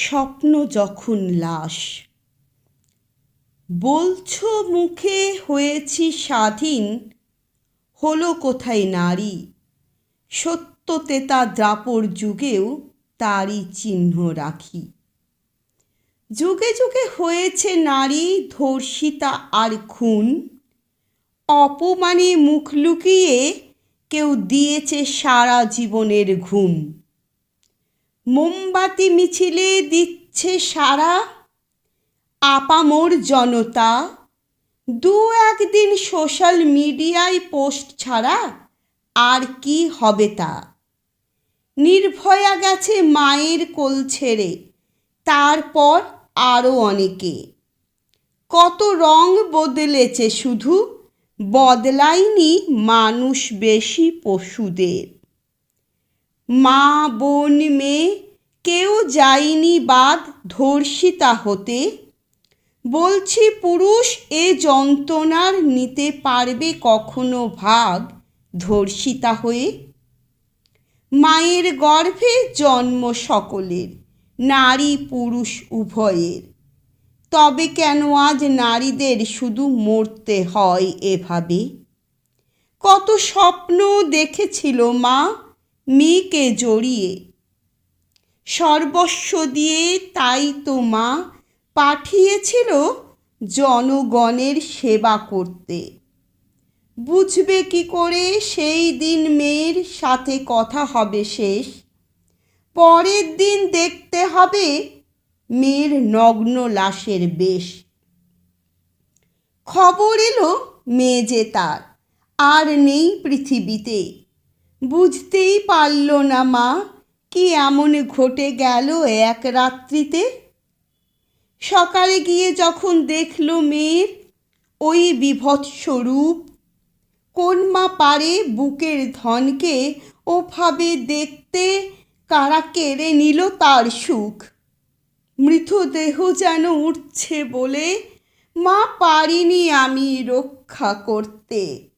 স্বপ্ন যখন লাশ। বলছো মুখে হয়েছি স্বাধীন, হলো কোথায় নারী? সত্য তেতা দ্রাপর যুগেও তারই চিহ্ন রাখি। যুগে যুগে হয়েছে নারী ধর্ষিতা আর খুন, অপমানে মুখ লুকিয়ে কেউ দিয়েছে সারা জীবনের ঘুম। মোমবাতি মিছিলে দিচ্ছে সারা আপামোর জনতা। দু একদিন সোশ্যাল মিডিয়ায় পোস্ট ছাড়া আর কি হবে তা? নির্ভয়া গেছে মায়ের কোল ছেড়ে, তারপর আরও অনেকে। কত রং বদলেছে শুধু, বদলায়নি মানুষ বেশি পশুদের। মা বোন মেয়ে কেউ যায়নি বাদ ধর্ষিতা হতে। বলছি, পুরুষ এ যন্ত্রণার নিতে পারবে কখনো ভাগ ধর্ষিতা হয়ে? মায়ের গর্ভে জন্ম সকলের, নারী পুরুষ উভয়ের। তবে কেন আজ নারীদের শুধু মরতে হয় এভাবে? কত স্বপ্ন দেখেছিল মা মেয়েকে জড়িয়ে। সর্বস্ব দিয়ে তাই তো মা পাঠিয়েছিল জনগণের সেবা করতে। বুঝবে কি করে সেই দিন মেয়ের সাথে কথা হবে শেষ। পরের দিন দেখতে হবে মেয়ের নগ্ন লাশের বেশ। খবর এলো মেয়ে যে তার, আর নেই পৃথিবীতে। বুঝতেই পারল না মা, কি এমন ঘটে গেল এক রাত্রিতে? সকালে গিয়ে যখন দেখল মেয়ের ওই বিভৎস কোন মা পারে বুকের ধনকে ওভাবে দেখতে কারা কেড়ে নিল তার সুখ? মৃতদেহ যেন উঠছে বলে মা পারিনি আমি রক্ষা করতে।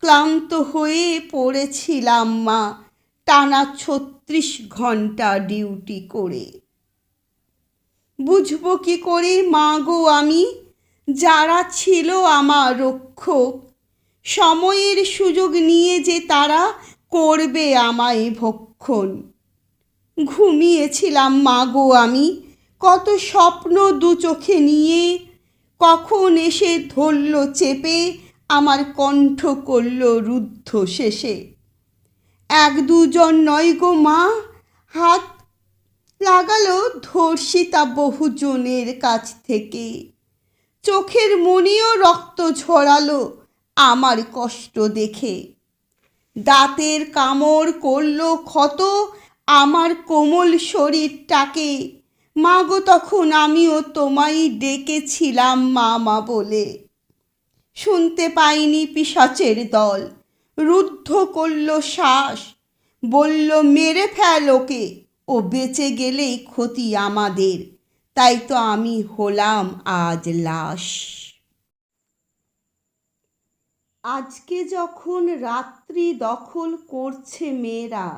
ক্লান্ত হয়ে পড়েছিলাম মা। টানা ছত্রিশ ঘণ্টা ডিউটি করে। বুঝব কি করে মা গো আমি? যারা ছিল আমার রক্ষক, সময়ের সুযোগ নিয়ে যে তারা করবে আমায় ভক্ষণ। ঘুমিয়েছিলাম মা গো আমি। কত স্বপ্ন দু চোখে নিয়ে, কখন এসে ধরল চেপে আমার কণ্ঠ করল রুদ্ধ শেষে। এক দুজন নয় গো মা, হাত লাগালো ধর্ষিতা বহুজনের কাছ থেকে। চোখের মনিও রক্ত ঝরালো আমার কষ্ট দেখে। দাঁতের কামড় করল ক্ষত আমার কোমল শরীরটাকে। মাগো তখন আমিও তোমায় ডেকেছিলাম মামা বলে। শুনতে পাইনি পিসাচের দল। রুদ্ধ করল শ্বাস, বলল, মেরে ফেল ওকে, ও বেঁচে গেলেই ক্ষতি আমাদের, তাই তো আমি হলাম আজ লাশ। আজকে যখন রাত্রি দখল করছে মেয়েরা,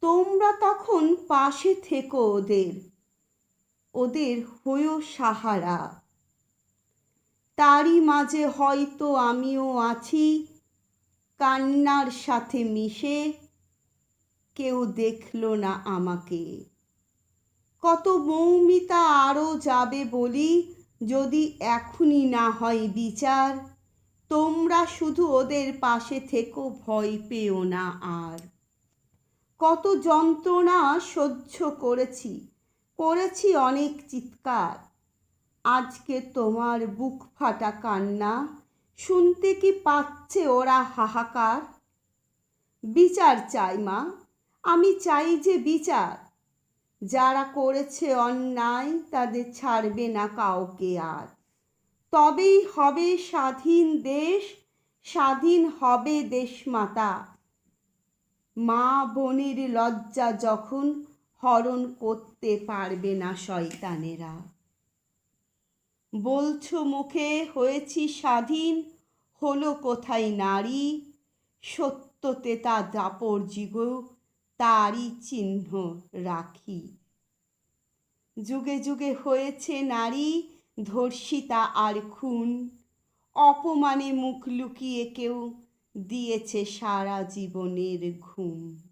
তোমরা তখন পাশে থেকো ওদের ওদের হয়েও সাহারা। তারই মাঝে হয়তো আমিও আছি। কান্নার সাথে মিশে কেউ দেখল না আমাকে। কত মৌমিতা আরও যাবে বলি যদি এখনই না হয় বিচার। তোমরা শুধু ওদের পাশে থেকো, ভয় পেও না আর। কত যন্ত্রণা সহ্য করেছি করেছি অনেক চিৎকার। আজকে তোমার বুক ফাটা কান্না, শুনতে কি পাচ্ছে ওরা হাহাকার? বিচার চাই মা, আমি চাই যে বিচার। যারা করেছে অন্যায়, তাদের ছাড়বে না কাউকে আর। তবেই হবে স্বাধীন দেশ, স্বাধীন হবে দেশমাতা মা বোনের লজ্জা যখন হরণ করতে পারবে না শয়তানেরা। বলছো মুখে হয়েছি স্বাধীন, হলো কোথায় নারী? সত্যতে তা দাপর জিগো তারই চিহ্ন রাখি। যুগে যুগে হয়েছে নারী, ধর্ষিতা আর খুন। অপমানে মুখ লুকিয়ে কেউ দিয়েছে সারা জীবনের ঘুম।